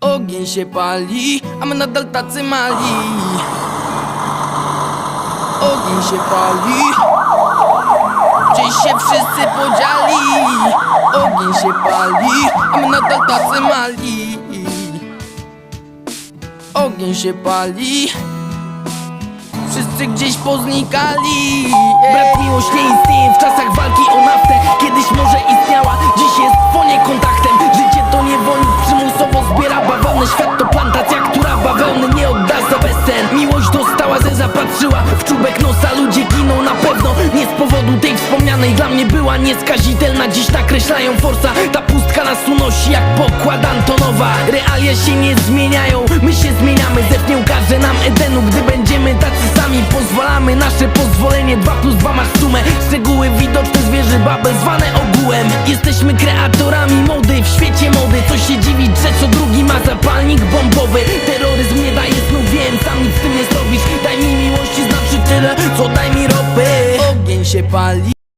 Ogień się pali, a my nadal tacy mali. Ogień się pali. Gdzieś się wszyscy podzieli Ogień się pali, a my nadal tacy mali. Ogień się pali. Wszyscy gdzieś poznikali. Brat miłość nie istnieje Miłość dostała, ze zapatrzyła w czubek nosa. Ludzie giną na pewno, nie z powodu tej wspomnianej. Dla mnie była nieskazitelna, dziś nakreślają forsa. Ta pustka nas unosi jak pokład Antonowa. Realia się nie zmieniają, my się zmieniamy. Zewnie ukaże nam Edenu, gdy będziemy tacy sami Pozwalamy nasze pozwolenie, 2 plus 2 masz sumę. Szczegóły widoczne zwierzy babel zwane ogółem. Jesteśmy kreatorami mody. W świecie mody. Co się dziwić, tyle, co daj mi ropy? Ogień się pali